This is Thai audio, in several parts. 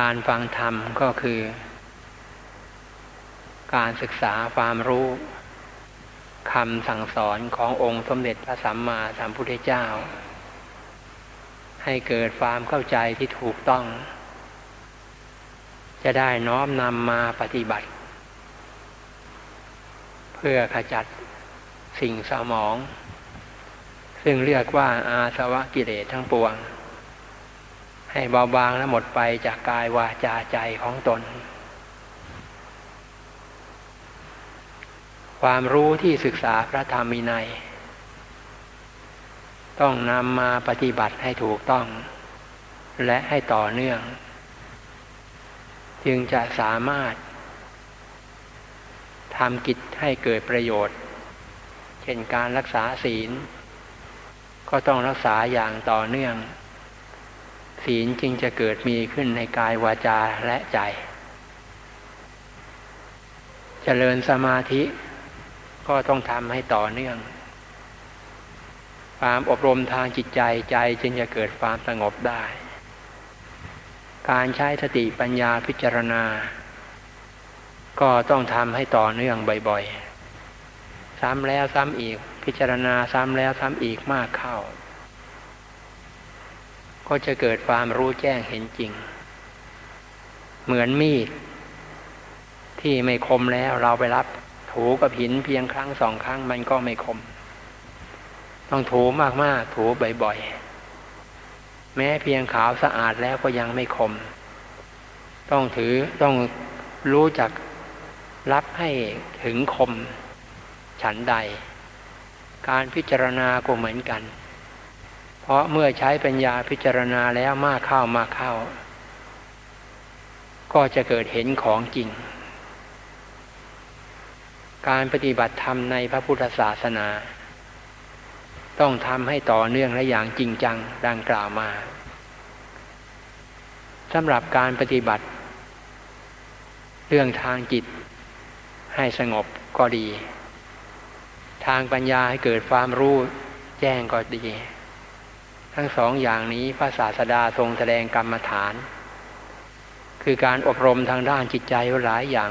การฟังธรรมก็คือ การศึกษาความรู้คำสั่งสอนขององค์สมเด็จพระสัมมาสัมพุทธเจ้า ให้เกิดความเข้าใจที่ถูกต้อง จะได้น้อมนำมาปฏิบัติ เพื่อขจัดสิ่งสมอง ซึ่งเรียกว่าอาสวะกิเลสทั้งปวง ให้เบาบางและหมดไปจากกายวาจาใจของตน ความรู้ที่ศึกษาพระธรรมินัย ต้องนำมาปฏิบัติให้ถูกต้อง และให้ต่อเนื่อง จึงจะสามารถทำกิจให้เกิดประโยชน์ เช่นการรักษาศีล ก็ต้องรักษาอย่างต่อเนื่อง ศีลจึงจะเกิดมีขึ้นในกายวาจาและใจจเจริญสมาธิก็ต้องทำให้ต่อเนื่อง ความอบรมทางจิตใจใจจึงจะเกิดความสงบได้ การใช้สติปัญญาพิจารณา ก็ต้องทำให้ต่อเนื่องบ่อยๆ ซ้ำแล้วซ้ำอีกพิจารณาซ้ำแล้วซ้ำอีกมากเข้า ก็จะเกิดความรู้แจ้งเห็นจริง เหมือนมีด ที่ไม่คมแล้วเราไปรับ ถูกับหินเพียงครั้งสองครั้งมันก็ไม่คม ต้องถูมากๆ ถูบ่อยๆ แม้เพียงขาวสะอาดแล้วก็ยังไม่คม ต้องถือต้องรู้จักรับให้ถึงคม ฉันใด การพิจารณาก็เหมือนกัน เพราะเมื่อใช้ปัญญาพิจารณาแล้วมากเข้ามากเข้า ก็จะเกิดเห็นของจริง การปฏิบัติธรรมในพระพุทธศาสนา ต้องทำให้ต่อเนื่องและอย่างจริงจังดังกล่าวมาสำหรับการปฏิบัติ เรื่องทางจิตให้สงบก็ดี ทางปัญญาให้เกิดความรู้แจ้งก็ดี ทั้งสองอย่างนี้พระศาสดาทรงแสดงกรรมฐาน คือการอบรมทางด้านจิตใจหลายอย่าง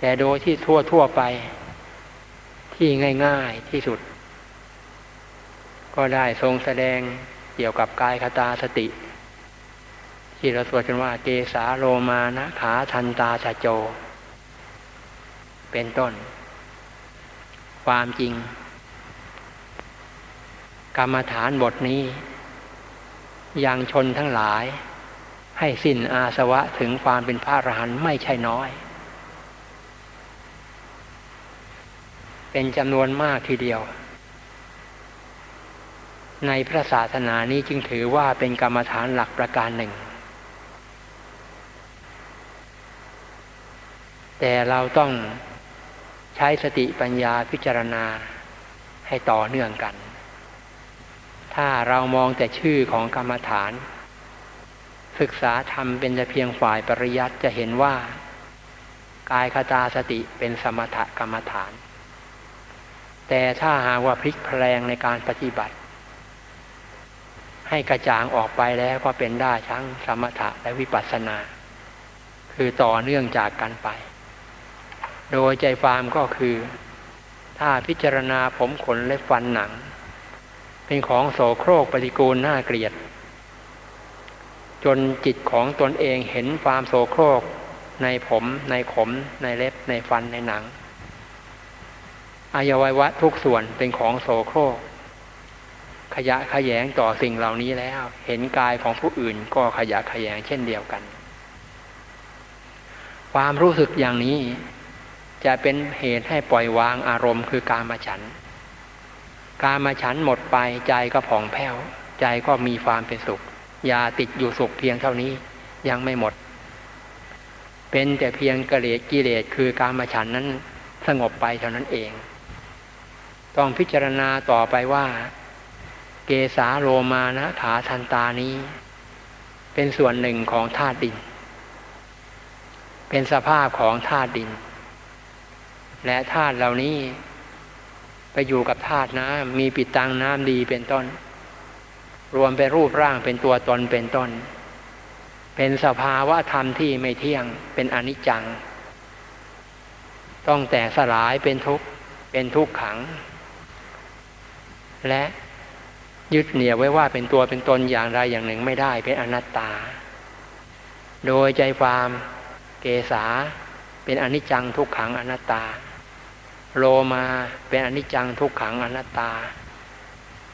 แต่โดยที่ทั่วทั่วไป ที่ง่ายๆที่สุด ก็ได้ทรงแสดงเกี่ยวกับกายคตาสติ ที่เราสวดกันว่าเกสาโลมานะขาทันตาชาโจ เป็นต้น ความจริง กรรมฐานบทนี้ ยังชนทั้งหลาย ให้สิ้นอาสวะถึงความเป็นพระอรหันต์ไม่ใช่น้อย เป็นจำนวนมากทีเดียว ในพระศาสนานี้จึงถือว่าเป็นกรรมฐานหลักประการหนึ่ง แต่เราต้องใช้สติปัญญาพิจารณาให้ต่อเนื่องกัน ถ้าเรามองแต่ชื่อของกรรมฐาน ศึกษาธรรมเป็นแต่เพียงฝ่ายปริยัติจะเห็นว่า กายคตาสติเป็นสมถกรรมฐาน แต่ถ้าหาว่าพลิกแพลงในการปฏิบัติ ให้กระจ่างออกไปแล้วก็เป็นได้ทั้งสมถะและวิปัสสนา คือต่อเนื่องจากกันไป โดยใจฟามก็คือ ถ้าพิจารณาผมขนและฟันหนัง เป็นของโสโครกปฏิกูลน่าเกลียด จนจิตของตนเองเห็นความโสโครกในผม ในขม ในเล็บ ในฟันในหนังอายวัยวะทุกส่วนเป็นของโสโครก ขยะขยงต่อสิ่งเหล่านี้แล้ว เห็นกายของผู้อื่นก็ขยะขยงเช่นเดียวกัน ความรู้สึกอย่างนี้จะเป็นเหตุให้ปล่อยวางอารมณ์คือการมาฉัน การมาฉันหมดไปใจก็ผ่องแผ้ว ใจก็มีความเป็นสุขอย่าติดอยู่สุขเพียงเท่านี้ยังไม่หมด เป็นแต่เพียงกระเลสกิเลสคือการมาฉันนั้นสงบไปเท่านั้นเอง ต้องพิจารณาต่อไปว่า เกสาโลมานะขาทันตานี้ เป็นส่วนหนึ่งของธาตุดิน เป็นสภาพของธาตุดิน และธาตุเหล่านี้ ไปอยู่กับธาตุน้ำมีปิดตังน้ำดีเป็นต้น รวมเป็นรูปร่างเป็นตัวตนเป็นต้น เป็นสภาวะธรรมที่ไม่เที่ยงเป็นอนิจจัง ต้องแต่สลายเป็นทุกข์เป็นทุกขัง และยึดเหนี่ยวไว้ว่าเป็นตัวเป็นตนอย่างใดอย่างหนึ่งไม่ได้เป็นอนัตตา โดยใจความเกษาเป็นอนิจจังทุกขังอนัตตา โลมาเป็นอนิจจังทุกขังอนัตตา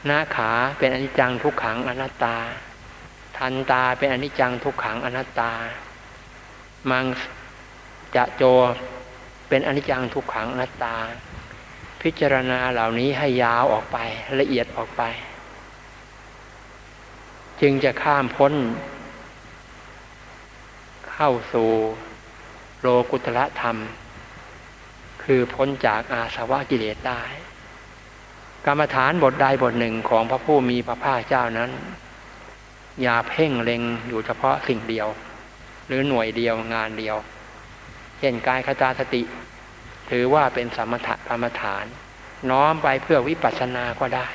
น้าขาเป็นอนิจจังทุกขังอนัตตา ทันตาเป็นอนิจจังทุกขังอนัตตา มังจะโจเป็นอนิจจังทุกขังอนัตตา พิจารณาเหล่านี้ให้ยาวออกไปละเอียดออกไป จึงจะข้ามพ้น เข้าสู่โลกุตละธรรม คือพ้นจากอาสวะกิเลสได้ กรรมฐานบทใดบทหนึ่งของพระผู้มีพระภาคเจ้านั้น อย่าเพ่งเล็งอยู่เฉพาะสิ่งเดียว หรือหน่วยเดียวงานเดียว เช่นกายคตาสติ ถือว่าเป็นสมถกรรมฐาน น้อมไปเพื่อวิปัสสนาก็ได้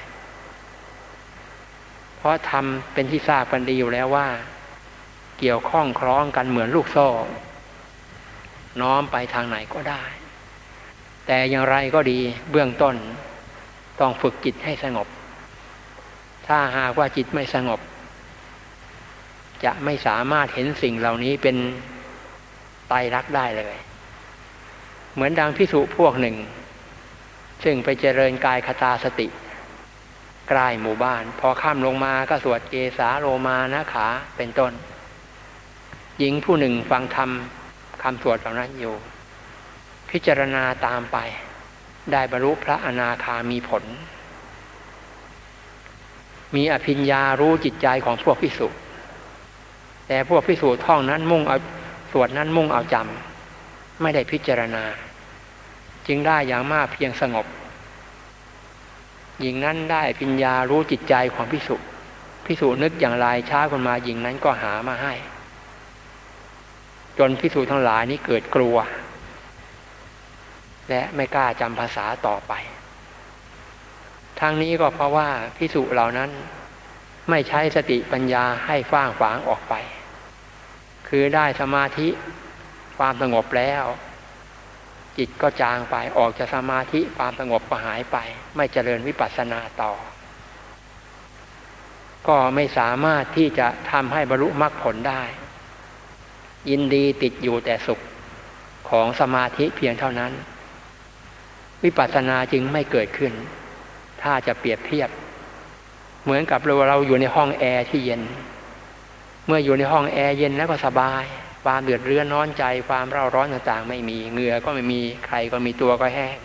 เพราะทำเป็นที่ทราบกันดีอยู่แล้วว่า เกี่ยวข้องคล้องกันเหมือนลูกโซ่ น้อมไปทางไหนก็ได้ แต่อย่างไรก็ดีเบื้องต้นต้องฝึกจิตให้สงบ ถ้าหากว่าจิตไม่สงบ จะไม่สามารถเห็นสิ่งเหล่านี้เป็นไตรักได้เลย เหมือนดังพิสุพวกหนึ่ง ซึ่งไปเจริญกายคตาสติใกล้หมู่บ้าน พอข้ามลงมาก็สวดเกสาโลมานะขาเป็นต้น หญิงผู้หนึ่งฟังธรรมคำสวดเหล่านั้นอยู่ พิจารณาตามไป ได้บรรลุพระอนาคามีผล มีอภิญญารู้จิตใจของพวกพิสุแต่พวกพิสุท่องนั้นมุ่งเอาสวดนั้นมุ่งเอาจำไม่ได้พิจารณา จึงได้อย่างมากเพียงสงบหญิงนั้นได้พิญญารู้จิตใจของพิสุพิสุนึกอย่างไรช้าคนมาหญิงนั้นก็หามาให้ จนพิสุทั้งหลายนี้เกิดกลัว และไม่กล้าจำภาษาต่อไป ทางนี้ก็เพราะว่าพิสุเหล่านั้นไม่ใช้สติปัญญาให้ฟ้างฝางออกไป คือได้สมาธิความสงบแล้ว จิตก็จางไปออกจากสมาธิความสงบก็หายไป ไม่เจริญวิปัสสนาต่อ ก็ไม่สามารถที่จะทำให้บรรลุมรรคผลได้ ยินดีติดอยู่แต่สุขของสมาธิเพียงเท่านั้น วิปัสสนาจึงไม่เกิดขึ้น ถ้าจะเปรียบเทียบ เหมือนกับเราเราอยู่ในห้องแอร์ที่เย็น เมื่ออยู่ในห้องแอร์เย็นแล้วก็สบาย ความเดือดเรื้อนน้อนใจ ความเร่าร้อนต่างๆ ไม่มีเหงื่อก็ไม่มีใครก็มีตัวก็แห้ง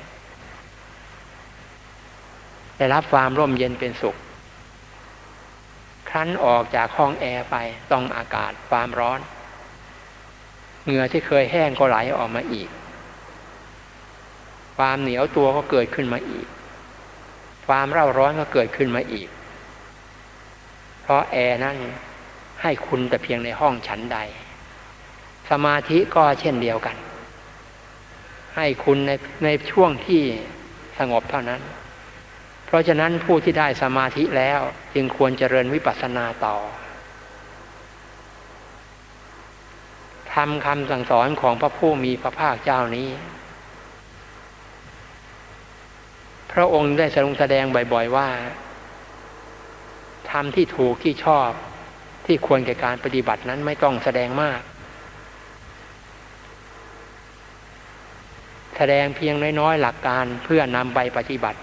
ได้รับความร่มเย็นเป็นสุข ครั้นออกจากห้องแอร์ไปต้องอากาศความร้อน เหงื่อที่เคยแห้งก็ไหลออกมาอีก ความเหนียวตัวก็เกิดขึ้นมาอีก ความเร่าร้อนก็เกิดขึ้นมาอีก เพราะแอร์นั้นให้คุณแต่เพียงในห้องฉันใด สมาธิก็เช่นเดียวกัน ให้คุณในในช่วงที่สงบเท่านั้น เพราะฉะนั้นผู้ที่ได้สมาธิแล้วจึงควรเจริญวิปัสสนาต่อทำคำสั่งสอนของพระผู้มีพระภาคเจ้านี้ พระองค์ได้ทรงแสดงบ่อย ๆ ว่าทำที่ถูกที่ชอบที่ควรแก่การปฏิบัตินั้นไม่ต้องแสดงมาก แสดงเพียงน้อยๆหลักการเพื่อนำไปปฏิบัติ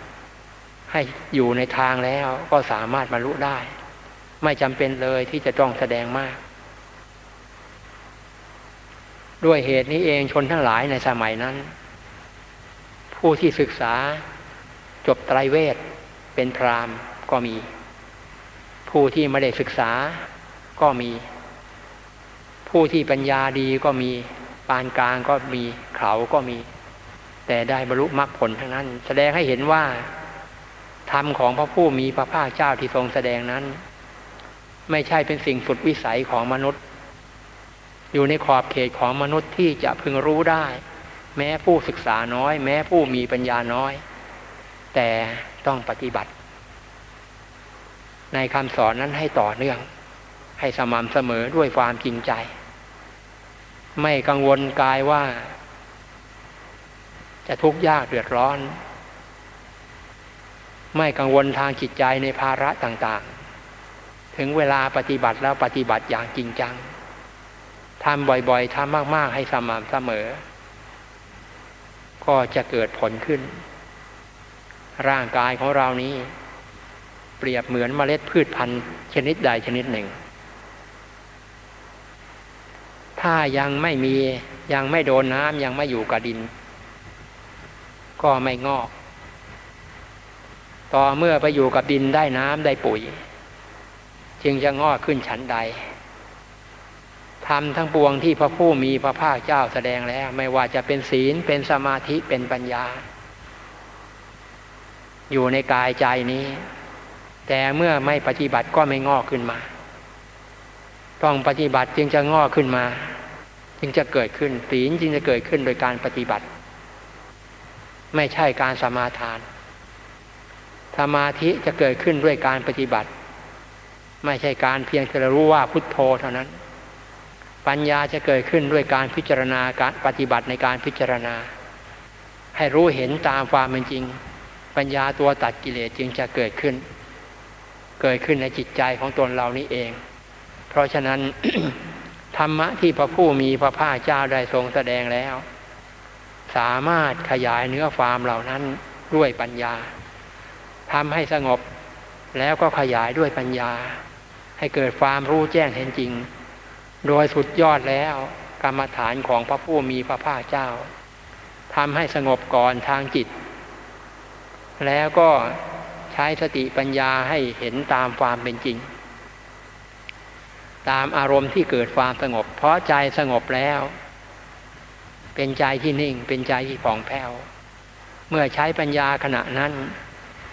ให้อยู่ในทางแล้วก็สามารถบรรลุได้ ไม่จำเป็นเลยที่จะต้องแสดงมาก ด้วยเหตุนี้เองชนทั้งหลายในสมัยนั้น ผู้ที่ศึกษา จบไตรเวทเป็นพรามก็มี ผู้ที่ไม่ได้ศึกษาก็มี ผู้ที่ปัญญาดีก็มีปานกลางก็มีเขาก็มี แต่ได้บรรลุมรรคผลทั้งนั้น แสดงให้เห็นว่าธรรมของพระผู้มีพระภาคเจ้าที่ทรงแสดงนั้น ไม่ใช่เป็นสิ่งสุดวิสัยของมนุษย์ อยู่ในขอบเขตของมนุษย์ที่จะพึงรู้ได้ แม้ผู้ศึกษาน้อย แม้ผู้มีปัญญาน้อย แต่ต้องปฏิบัติ ในคำสอนนั้นให้ต่อเนื่อง ให้สม่ำเสมอด้วยความจริงใจ ไม่กังวลกายว่า จะทุกข์ยากเดือดร้อน ไม่กังวลทางจิตใจในภาระต่างๆ ถึงเวลาปฏิบัติแล้วปฏิบัติอย่างจริงจังทำบ่อยๆทำมากๆ ให้สม่ำเสมอ ก็จะเกิดผลขึ้น ร่างกายของเรานี้ เปรียบเหมือนเมล็ดพืชพันธุ์ ชนิดใดชนิดหนึ่ง ถ้ายังไม่มียังไม่โดนน้ำยังไม่อยู่กับดิน ก็ไม่งอก ต่อเมื่อไปอยู่กับดินได้น้ำได้ปุ๋ย จึงจะงอกขึ้นฉันใดธรรมทั้งปวงที่พระผู้มีพระภาคเจ้าแสดงแล้ว ไม่ว่าจะเป็นศีลเป็นสมาธิเป็นปัญญา อยู่ในกายใจนี้ แต่เมื่อไม่ปฏิบัติก็ไม่งอกขึ้นมา ต้องปฏิบัติจึงจะงอกขึ้นมา จึงจะเกิดขึ้นศีลจึงจะเกิดขึ้นโดยการปฏิบัติ ไม่ใช่การสมาทานสมาธิจะเกิดขึ้นด้วยการปฏิบัติ ไม่ใช่การเพียงแต่รู้ว่าพุทโธเท่านั้น ปัญญาจะเกิดขึ้นด้วยการพิจารณาการปฏิบัติในการพิจารณา ให้รู้เห็นตามความเป็นจริง ปัญญาตัวตัดกิเลสจึงจะเกิดขึ้น เกิดขึ้นในจิตใจของตนเรานี้เอง เพราะฉะนั้นธรรมะที่พระผู้มีพระภาคเจ้าได้ทรงแสดงแล้ว สามารถขยายเนื้อความเหล่านั้นด้วยปัญญาทำให้สงบแล้วก็ขยายด้วยปัญญา ให้เกิดความรู้แจ้งเห็นจริง โดยสุดยอดแล้วกรรมฐานของพระผู้มีพระภาคเจ้าทำให้สงบก่อนทางจิต แล้วก็ใช้สติปัญญาให้เห็นตามความเป็นจริง ตามอารมณ์ที่เกิดความสงบ เพราะใจสงบแล้ว เป็นใจที่นิ่ง เป็นใจที่ผ่องแผ้ว เมื่อใช้ปัญญาขณะนั้น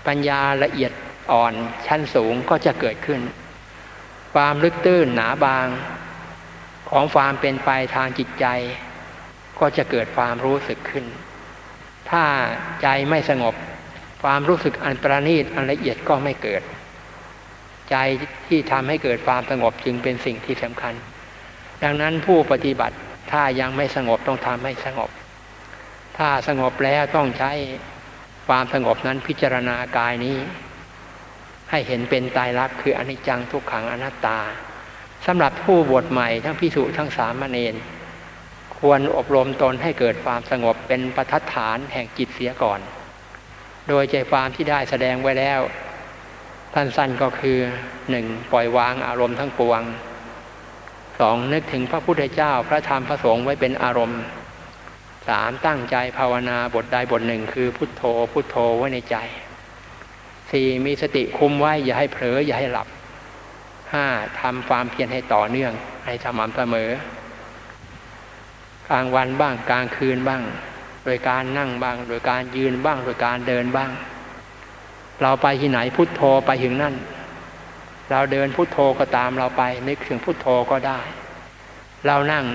ปัญญาละเอียดอ่อนชั้นสูงก็จะเกิดขึ้น ความลึกตื้นหนาบางของความเป็นไปทางจิตใจ ก็จะเกิดความรู้สึกขึ้น ถ้าใจไม่สงบ ความรู้สึกอันประณีตอันละเอียดก็ไม่เกิด ใจที่ทำให้เกิดความสงบจึงเป็นสิ่งที่สำคัญ ดังนั้นผู้ปฏิบัติถ้ายังไม่สงบต้องทำให้สงบ ถ้าสงบแล้วต้องใช้ความสงบนั้นพิจารณากายนี้ ให้เห็นเป็นตายรักคืออนิจจังทุกขังอนัตตาสำหรับผู้บวชใหม่ทั้งพิสุทั้งสามเณรควรอบรมตนให้เกิดความสงบเป็นประทัดฐานแห่งจิตเสียก่อน โดยใจความที่ได้แสดงไว้แล้วท่านสั้นก็คือหนึ่งปล่อยวางอารมณ์ทั้งปวงสองนึกถึงพระพุทธเจ้าพระธรรมพระสงฆ์ไว้เป็นอารมณ์สามตั้งใจภาวนาบทใดบทหนึ่งคือพุทโธ พุทโธไว้ในใจสี่มีสติคุมไว้อย่าให้เผลออย่าให้หลับห้าทำความเพียรให้ต่อเนื่อง ให้สม่ำเสมอ กลางวันบ้างกลางคืนบ้าง โดยการนั่งบ้าง โดยการยืนบ้าง โดยการเดินบ้าง เราไปที่ไหนพุทโธไปถึงนั่น เราเดินพุทโธก็ตามเราไป นึกถึงพุทโธก็ได้ เรานั่ง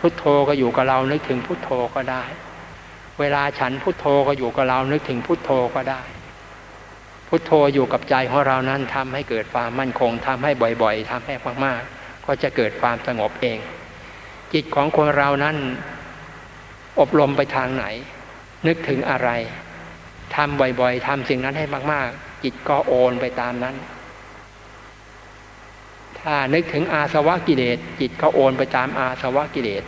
พุทโธก็อยู่กับเรานึกถึงพุทโธก็ได้ เวลาฉันพุทโธก็อยู่กับเรานึกถึงพุทโธก็ได้ พุทโธอยู่กับใจของเรานั้นทำให้เกิดความมั่นคงทำให้บ่อยๆทำให้มากๆ ก็จะเกิดความสงบเอง จิตของคนเรานั้น อบรมไปทางไหน นึกถึงอะไรทำบ่อยๆทำสิ่งนั้นให้มาก ๆ จิตก็โอนไปตามนั้น ถ้านึกถึงอาสวะกิเลสจิตก็โอนไปตามอาสวะกิเลส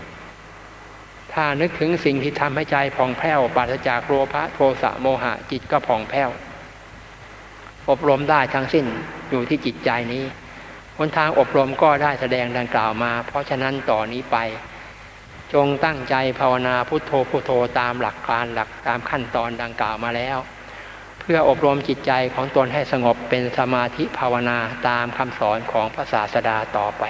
ถ้านึกถึงสิ่งที่ทำให้ใจผ่องแผ้วปราศจากโลภะโทสะโมหะ จิตก็ผ่องแผ้ว อบรมได้ทั้งสิ้นอยู่ที่จิตใจนี้หนทางอบรมก็ได้แสดงดังกล่าวมา เพราะฉะนั้นต่อนนี้ไป จงตั้งใจภาวนาพุทโธพุทโธตามหลักการหลักตามขั้นตอนดังกล่าวมาแล้ว เพื่ออบรมจิตใจของตนให้สงบเป็นสมาธิภาวนาตามคำสอนของพระศาสดาต่อไป